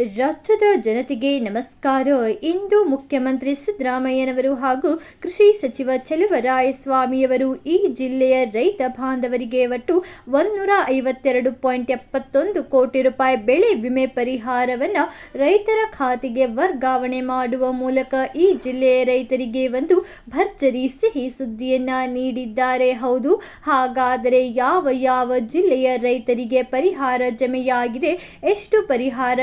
ರಾಜ್ಯದ ಜನತೆಗೆ ನಮಸ್ಕಾರ. ಇಂದು ಮುಖ್ಯಮಂತ್ರಿ ಸಿದ್ದರಾಮಯ್ಯನವರು ಹಾಗೂ ಕೃಷಿ ಸಚಿವ ಚೆಲುವರಾಯಸ್ವಾಮಿಯವರು ಈ ಜಿಲ್ಲೆಯ ರೈತ ಬಾಂಧವರಿಗೆ ಒಟ್ಟು ಒಂದೂರ ಐವತ್ತೆರಡು ಪಾಯಿಂಟ್ ಎಪ್ಪತ್ತೊಂದು ಕೋಟಿ ರೂಪಾಯಿ ಬೆಳೆ ವಿಮೆ ಪರಿಹಾರವನ್ನು ರೈತರ ಖಾತೆಗೆ ವರ್ಗಾವಣೆ ಮಾಡುವ ಮೂಲಕ ಈ ಜಿಲ್ಲೆಯ ರೈತರಿಗೆ ಒಂದು ಭರ್ಜರಿ ಸಿಹಿ ಸುದ್ದಿಯನ್ನು ನೀಡಿದ್ದಾರೆ. ಹೌದು, ಹಾಗಾದರೆ ಯಾವ ಯಾವ ಜಿಲ್ಲೆಯ ರೈತರಿಗೆ ಪರಿಹಾರ ಜಮೆಯಾಗಿದೆ? ಎಷ್ಟು ಪರಿಹಾರ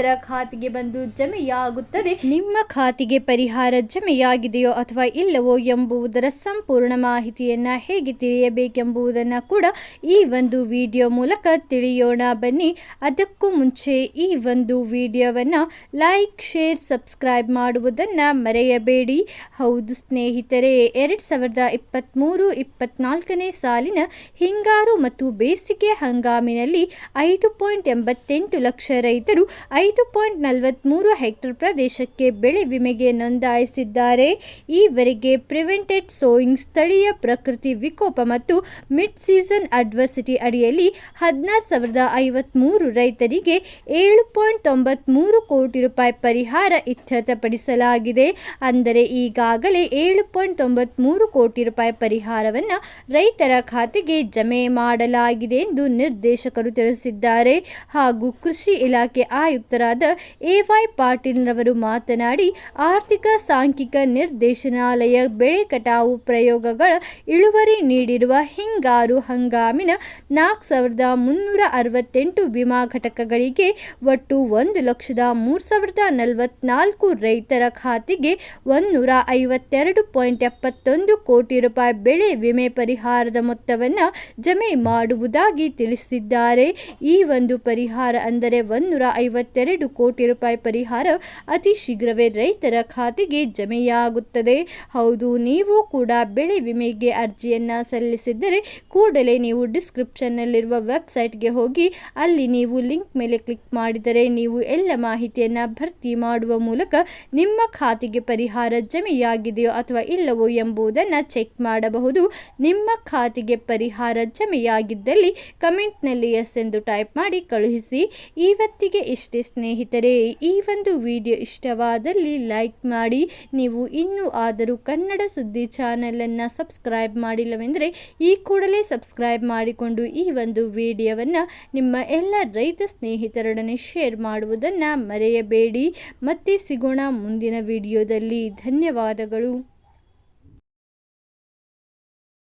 ರೈತರ ಖಾತೆಗೆ ಬಂದು ಜಮೆಯಾಗುತ್ತದೆ. ನಿಮ್ಮ ಖಾತೆಗೆ ಪರಿಹಾರ ಜಮೆಯಾಗಿದೆಯೋ ಅಥವಾ ಇಲ್ಲವೋ ಎಂಬುದರ ಸಂಪೂರ್ಣ ಮಾಹಿತಿಯನ್ನ ಹೇಗೆ ತಿಳಿಯಬೇಕೆಂಬುದನ್ನು ಕೂಡ ಈ ಒಂದು ವಿಡಿಯೋ ಮೂಲಕ ತಿಳಿಯೋಣ ಬನ್ನಿ. ಅದಕ್ಕೂ ಮುಂಚೆ ಈ ಒಂದು ವಿಡಿಯೋವನ್ನು ಲೈಕ್, ಶೇರ್, ಸಬ್ಸ್ಕ್ರೈಬ್ ಮಾಡುವುದನ್ನು ಮರೆಯಬೇಡಿ. ಹೌದು ಸ್ನೇಹಿತರೆ, ಎರಡು ಸಾವಿರದ ಇಪ್ಪತ್ತ್ಮೂರು ಇಪ್ಪತ್ನಾಲ್ಕನೇ ಸಾಲಿನ ಹಿಂಗಾರು ಮತ್ತು ಬೇಸಿಗೆ ಹಂಗಾಮಿನಲ್ಲಿ ಐದು ಪಾಯಿಂಟ್ ಎಂಬತ್ತೆಂಟು ಲಕ್ಷ ರೈತರು ಐದು ಪಾಯಿಂಟ್ ನಲವತ್ತ್ಮೂರು ಹೆಕ್ಟರ್ ಪ್ರದೇಶಕ್ಕೆ ಬೆಳೆ ವಿಮೆಗೆ ನೋಂದಾಯಿಸಿದ್ದಾರೆ. ಈವರೆಗೆ ಪ್ರಿವೆಂಟೆಡ್ ಸೋಯಿಂಗ್ ಸ್ಥಳೀಯ ಪ್ರಕೃತಿ ವಿಕೋಪ ಮತ್ತು ಮಿಡ್ ಸೀಸನ್ ಅಡ್ವರ್ಸಿಟಿ ಅಡಿಯಲ್ಲಿ ಹದಿನಾರು ಸಾವಿರದ ಐವತ್ತ್ಮೂರು ರೈತರಿಗೆ ಏಳು ಪಾಯಿಂಟ್ ತೊಂಬತ್ತ್ಮೂರು ಕೋಟಿ ರೂಪಾಯಿ ಪರಿಹಾರ ಇತ್ಯರ್ಥಪಡಿಸಲಾಗಿದೆ. ಅಂದರೆ ಈಗಾಗಲೇ ಏಳು ಪಾಯಿಂಟ್ ತೊಂಬತ್ತ್ಮೂರು ಕೋಟಿ ರೂಪಾಯಿ ಪರಿಹಾರವನ್ನು ರೈತರ ಖಾತೆಗೆ ಜಮೆ ಮಾಡಲಾಗಿದೆ ಎಂದು ನಿರ್ದೇಶಕರು ತಿಳಿಸಿದ್ದಾರೆ. ಹಾಗೂ ಕೃಷಿ ಇಲಾಖೆ ಆಯುಕ್ತರಾದ ಎ ವೈ ಪಾಟೀಲ್ರವರು ಮಾತನಾಡಿ, ಆರ್ಥಿಕ ಸಾಂಖ್ಯಿಕ ನಿರ್ದೇಶನಾಲಯ ಬೆಳೆ ಕಟಾವು ಪ್ರಯೋಗಗಳ ಇಳುವರಿ ನೀಡಿರುವ ಹಿಂಗಾರು ಹಂಗಾಮಿನ ನಾಲ್ಕು ಸಾವಿರದ ಮುನ್ನೂರ ಅರವತ್ತೆಂಟು ವಿಮಾ ಘಟಕಗಳಿಗೆ ಒಟ್ಟು ಒಂದು ಲಕ್ಷದ ಮೂರು ಸಾವಿರದ ನಲವತ್ನಾಲ್ಕು ರೈತರ ಖಾತೆಗೆ ಒಂದೂರ ಐವತ್ತೆರಡು ಪಾಯಿಂಟ್ ಎಪ್ಪತ್ತೊಂದು ಕೋಟಿ ರೂಪಾಯಿ ಬೆಳೆ ವಿಮೆ ಪರಿಹಾರದ ಮೊತ್ತವನ್ನು ಜಮೆ ಮಾಡುವುದಾಗಿ ತಿಳಿಸಿದ್ದಾರೆ. ಈ ಒಂದು ಪರಿಹಾರ ಅಂದರೆ ಒಂದೂರ ಕೋಟಿ ರೂಪಾಯಿ ಪರಿಹಾರ ಅತಿ ಶೀಘ್ರವೇ ರೈತರ ಖಾತೆಗೆ ಜಮೆಯಾಗುತ್ತದೆ. ಹೌದು, ನೀವು ಕೂಡ ಬೆಳೆ ವಿಮೆಗೆ ಅರ್ಜಿಯನ್ನು ಸಲ್ಲಿಸಿದ್ದರೆ ಕೂಡಲೇ ನೀವು ಡಿಸ್ಕ್ರಿಪ್ಷನ್ನಲ್ಲಿರುವ ವೆಬ್ಸೈಟ್ಗೆ ಹೋಗಿ ಅಲ್ಲಿ ನೀವು ಲಿಂಕ್ ಮೇಲೆ ಕ್ಲಿಕ್ ಮಾಡಿದರೆ ನೀವು ಎಲ್ಲ ಮಾಹಿತಿಯನ್ನು ಭರ್ತಿ ಮಾಡುವ ಮೂಲಕ ನಿಮ್ಮ ಖಾತೆಗೆ ಪರಿಹಾರ ಜಮೆಯಾಗಿದೆಯೋ ಅಥವಾ ಇಲ್ಲವೋ ಎಂಬುದನ್ನು ಚೆಕ್ ಮಾಡಬಹುದು. ನಿಮ್ಮ ಖಾತೆಗೆ ಪರಿಹಾರ ಜಮೆಯಾಗಿದ್ದಲ್ಲಿ ಕಮೆಂಟ್ನಲ್ಲಿ ಎಸ್ ಎಂದು ಟೈಪ್ ಮಾಡಿ ಕಳುಹಿಸಿ. ಇವತ್ತಿಗೆ ಇಷ್ಟೇ ಸ್ನೇಹಿತರೆ, ಈ ಒಂದು ವಿಡಿಯೋ ಇಷ್ಟವಾದಲ್ಲಿ ಲೈಕ್ ಮಾಡಿ, ನೀವು ಇನ್ನೂ ಆದರೂ ಕನ್ನಡ ಸುದ್ದಿ ಚಾನಲನ್ನು ಸಬ್ಸ್ಕ್ರೈಬ್ ಮಾಡಿಲ್ಲವೆಂದರೆ, ಈ ಕೂಡಲೇ ಸಬ್ಸ್ಕ್ರೈಬ್ ಮಾಡಿಕೊಂಡು ಈ ಒಂದು ವಿಡಿಯೋವನ್ನು ನಿಮ್ಮ ಎಲ್ಲ ರೈತ ಸ್ನೇಹಿತರೊಡನೆ ಶೇರ್ ಮಾಡುವುದನ್ನು ಮರೆಯಬೇಡಿ. ಮತ್ತೆ ಸಿಗೋಣ ಮುಂದಿನ ವಿಡಿಯೋದಲ್ಲಿ. ಧನ್ಯವಾದಗಳು.